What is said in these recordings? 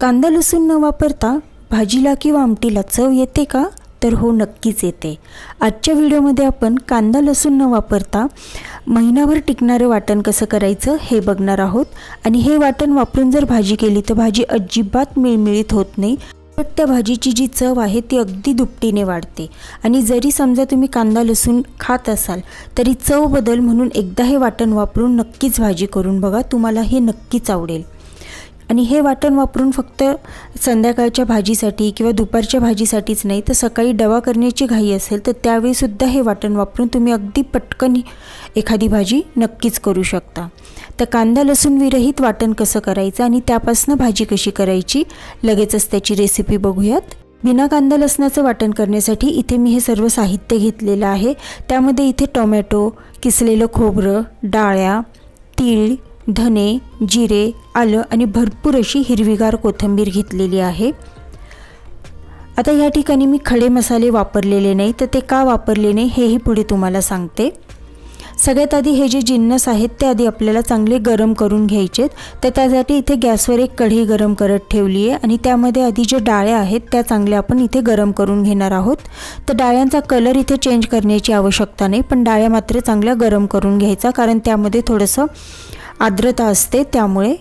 कांदा लसूण न वापरता भाजीला किंवा आमटीला चव येते का? तर हो नक्कीच येते. आजच्या व्हिडिओमध्ये आपण कांदा लसूण न वापरता महिनाभर टिकणारं वाटण कसं करायचं हे बघणार आहोत. आणि हे वाटण वापरून जर भाजी केली तर भाजी अजिबात मिळमिळीत होत नाही. पण त्या भाजीची जी चव आहे ती अगदी दुपटीने वाढते. आणि जरी समजा तुम्ही कांदा लसूण खात असाल तरी चव बदल म्हणून एकदा हे वाटण वापरून नक्कीच भाजी करून बघा. तुम्हाला हे नक्कीच आवडेल. आणि हे वाटण वापरून फक्त संध्याकाळच्या भाजीसाठी किंवा दुपारच्या भाजीसाठीच नाही तर सकाळी डवा करण्याची घाई असेल तर त्यावेळीसुद्धा हे वाटण वापरून तुम्ही अगदी पटकन एखादी भाजी नक्कीच करू शकता. तर कांदा लसूण विरहित वाटण कसं करायचं आणि त्यापासून भाजी कशी करायची लगेचच त्याची रेसिपी बघूयात. बिना कांदा लसणाचं वाटण करण्यासाठी इथे मी हे सर्व साहित्य घेतलेलं आहे. त्यामध्ये इथे टोमॅटो किसलेलं खोबरं डाळ्या तीळ धने जिरे आलं आणि भरपूर अशी हिरवीगार कोथिंबीर घेतलेली आहे. आता या ठिकाणी मी खडे मसाले वापरलेले नाही तर ते का वापरले नाही हेही पुढे तुम्हाला सांगते. सगळ्यात आधी हे जे जिन्नस आहेत ते आधी आपल्याला चांगले गरम करून घ्यायचेत तर त्यासाठी इथे गॅसवर एक कढी गरम करत ठेवली आहे आणि त्यामध्ये आधी जे डाळ्या आहेत त्या चांगल्या आपण इथे गरम करून घेणार आहोत. तर डाळ्यांचा कलर इथे चेंज करण्याची आवश्यकता नाही पण डाळ्या मात्र चांगल्या गरम करून घ्यायचा कारण त्यामध्ये थोडंसं आर्द्रता असते त्यामुळे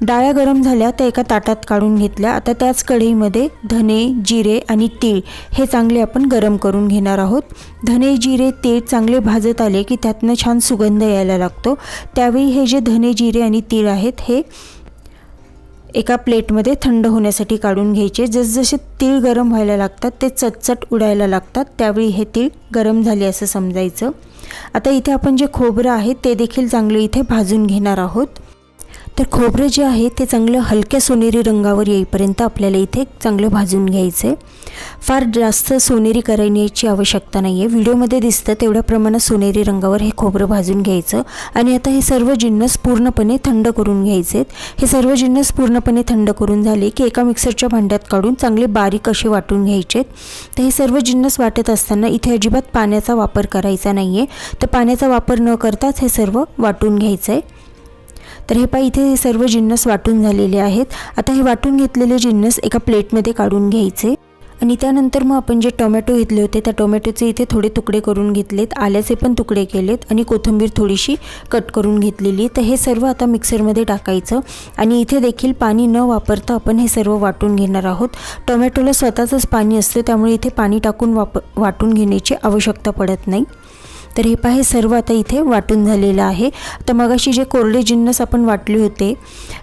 डाळ्या गरम झाल्या त्या एका ताटात काढून घेतल्या. आता त्याच कढईमध्ये धने जिरे आणि तीळ हे चांगले आपण गरम करून घेणार आहोत. धने जिरे तीळ चांगले भाजत आले की त्यातनं छान सुगंध यायला लागतो. त्यावेळी हे जे धने जिरे आणि तीळ आहेत हे एका प्लेटमध्ये थंड होण्यासाठी काढून घ्यायचे. जसजसे तीळ गरम व्हायला लागतात ते चटचट उडायला लागतात. त्यावेळी हे तीळ गरम झाले असं समजायचं. आता इथे आपण जे खोबरं आहे ते देखील चांगलं इथे भाजून घेणार आहोत. तर खोबरं जे आहे ते चांगलं हलक्या सोनेरी रंगावर येईपर्यंत आपल्याला इथे चांगलं भाजून घ्यायचं आहे फार जास्त सोनेरी करण्याची आवश्यकता नाही आहे व्हिडिओमध्ये दिसतं तेवढ्या प्रमाणात सोनेरी रंगावर हे खोबरं भाजून घ्यायचं. आणि आता हे सर्व जिन्नस पूर्णपणे थंड करून घ्यायचे हे सर्व जिन्नस पूर्णपणे थंड करून झाले की एका मिक्सरच्या भांड्यात काढून चांगले बारीक असे वाटून घ्यायचे तर हे सर्व जिन्नस वाटत असताना इथे अजिबात पाण्याचा वापर करायचा नाही आहे तर पाण्याचा वापर न करताच हे सर्व वाटून घ्यायचं आहे तर हे पाय इथे हे सर्व जिन्नस वाटून झालेले आहेत. आता हे वाटून घेतलेले जिन्नस एका प्लेटमध्ये काढून घ्यायचे. आणि त्यानंतर मग आपण जे टोमॅटो घेतले होते त्या टोमॅटोचे इथे थोडे तुकडे करून घेतलेत. आल्याचे पण तुकडे केलेत आणि कोथिंबीर थोडीशी कट करून घेतलेली. तर हे सर्व आता मिक्सरमध्ये टाकायचं. आणि इथे देखील पाणी न वापरता आपण हे सर्व वाटून घेणार आहोत. टोमॅटोला स्वतःचंच पाणी असतं त्यामुळे इथे पाणी टाकून वाप वाटून घेण्याची आवश्यकता पडत नाही. तर हे पहा हे सर्व आता इथे वाटून झालेलं आहे. तर मगाशी जे कोरडे जिन्नस आपण वाटले होते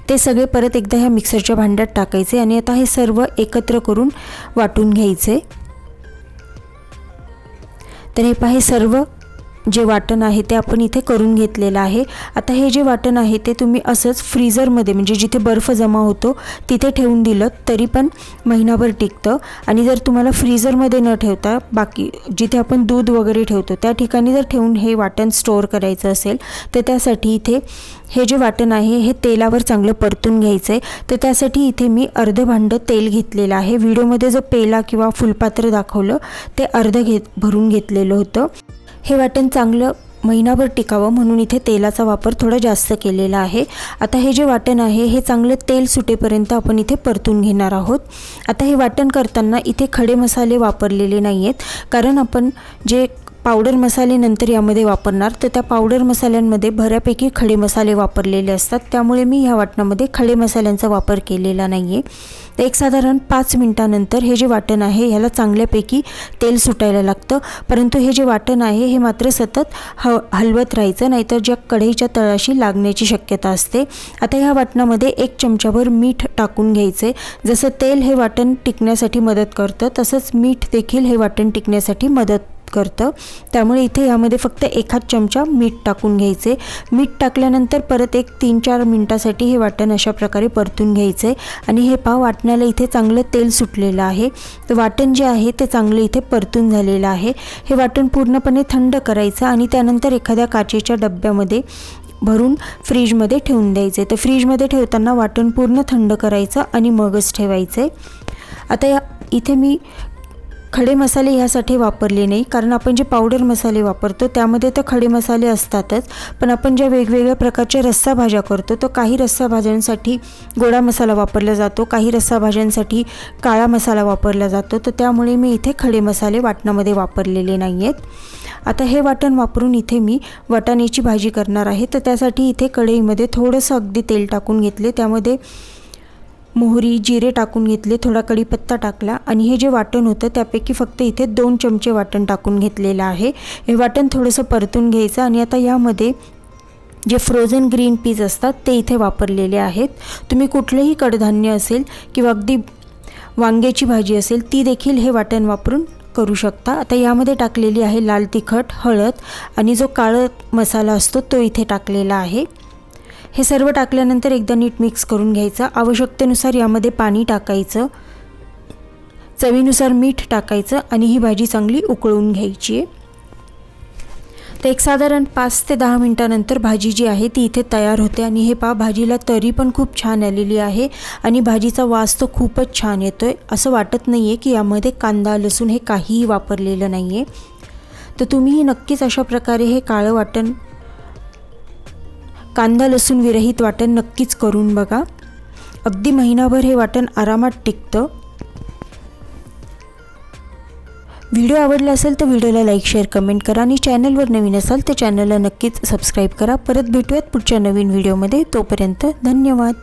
ते सगळे परत एकदा ह्या मिक्सरच्या भांड्यात टाकायचे आणि आता हे सर्व एकत्र करून वाटून घ्यायचे. तर हे पहा हे सर्व जे वाटण आहे ते आपण इथे करून घेतलेलं आहे. आता हे जे वाटण आहे ते तुम्ही असंच फ्रीजरमध्ये म्हणजे जिथे बर्फ जमा होतो तिथे ठेवून दिलं तरी पण महिनाभर टिकतं. आणि जर तुम्हाला फ्रीजरमध्ये न ठेवता बाकी जिथे आपण दूध वगैरे ठेवतो त्या ठिकाणी जर ठेवून हे वाटण स्टोअर करायचं असेल तर त्यासाठी इथे हे जे वाटण आहे हे तेलावर चांगलं परतून घ्यायचं आहे तर त्यासाठी इथे मी अर्ध भांडं तेल घेतलेलं आहे. व्हिडिओमध्ये जो पेला किंवा फुलपात्र दाखवलं ते अर्ध घेत भरून घेतलेलं होतं. हे वाटण चांगलं महिनाभर टिकावं म्हणून इथे तेलाचा वापर थोडा जास्त केलेला आहे. आता हे जे वाटण आहे हे चांगलं तेल सुटेपर्यंत आपण इथे परतून घेणार आहोत. आता हे वाटण करताना इथे खडे मसाले वापरलेले नाही आहेत कारण आपण जे पावडर मसाले नंतर यामध्ये वापरणार. तर त्या पावडर मसाल्यांमध्ये बऱ्यापैकी खडे मसाले वापरलेले असतात. त्यामुळे मी ह्या वाटणामध्ये खडे मसाल्यांचा वापर केलेला नाही आहे तर एक साधारण पाच मिनटानंतर हे जे वाटण आहे ह्याला चांगल्यापैकी तेल सुटायला लागतं. परंतु हे जे वाटण आहे हे मात्र सतत ह हलवत राहायचं. नाहीतर ज्या कढईच्या तळाशी लागण्याची शक्यता असते. आता ह्या वाटणामध्ये एक चमचाभर मीठ टाकून घ्यायचे जसं तेल हे वाटण टिकण्यासाठी मदत करतं तसंच मीठ देखील हे वाटण टिकण्यासाठी मदत करतं. त्यामुळे इथे यामध्ये फक्त एखाद चमचा मीठ टाकून घ्यायचे. मीठ टाकल्यानंतर परत एक तीन चार मिनटासाठी हे वाटण अशा प्रकारे परतून घ्यायचे. आणि हे पाव वाटण्याला इथे चांगलं तेल सुटलेलं आहे. तर वाटण जे आहे ते चांगलं इथे परतून झालेलं आहे. हे वाटण पूर्णपणे थंड करायचं आणि त्यानंतर एखाद्या काचेच्या डब्यामध्ये भरून फ्रीजमध्ये ठेवून द्यायचे. तर फ्रीजमध्ये ठेवताना वाटण पूर्ण थंड करायचं आणि मगच ठेवायचं. आहे आता या इथे मी खडे मसाले ह्यासाठी वापरले नाही. कारण आपण जे पावडर मसाले वापरतो त्यामध्ये तर खडे मसाले असतातच. पण आपण ज्या वेगवेगळ्या प्रकारच्या रस्सा भाज्या करतो तर काही रस्सा भाज्यांसाठी गोडा मसाला वापरला जातो काही रस्सा भाज्यांसाठी काळा मसाला वापरला जातो. तर त्यामुळे मी इथे खडे मसाले वाटणामध्ये वापरलेले नाही आहेत आता हे वाटण वापरून इथे मी वाटाण्याची भाजी करणार आहे. तर त्यासाठी इथे कढईमध्ये थोडंसं अगदी तेल टाकून घेतले. त्यामध्ये मोहरी जिरे टाकून घेतले थोडा कढीपत्ता टाकला आणि हे जे वाटण होतं त्यापैकी फक्त इथे दोन चमचे वाटण टाकून घेतलेलं आहे. हे वाटण थोडंसं परतून घ्यायचं आणि आता यामध्ये जे फ्रोझन ग्रीन पीज असतात ते इथे वापरलेले आहेत. तुम्ही कुठलंही कडधान्य असेल किंवा अगदी वांग्याची भाजी असेल ती देखील हे वाटण वापरून करू शकता. आता यामध्ये टाकलेली आहे लाल तिखट हळद आणि जो काळं मसाला असतो तो इथे टाकलेला आहे. हे सर्व टाकल्यानंतर एकदा नीट मिक्स करून घ्यायचं. आवश्यकतेनुसार यामध्ये पाणी टाकायचं. चवीनुसार मीठ टाकायचं आणि ही भाजी चांगली उकळून घ्यायची आहे. तर एक साधारण पाच ते दहा मिनटानंतर भाजी जी आहे ती इथे तयार होते आणि हे पा भाजीला तरी पण खूप छान आलेली आहे आणि भाजीचा वास तो खूपच छान येतो आहे असं वाटत नाही आहे की यामध्ये कांदा लसूण हे काहीही वापरलेलं नाही आहे तर तुम्हीही नक्कीच अशा प्रकारे हे काळं वाटण कांदा लसूण विरहित वाटण नक्कीच करून बघा. अगदी महिनाभर हे वाटण आरामात टिकतं. व्हिडिओ आवडला असेल तर व्हिडिओला लाईक शेअर कमेंट करा आणि चॅनलवर नवीन असाल तर चॅनलला नक्कीच सबस्क्राईब करा. परत भेटूयात पुढच्या नवीन व्हिडिओमध्ये. तोपर्यंत धन्यवाद.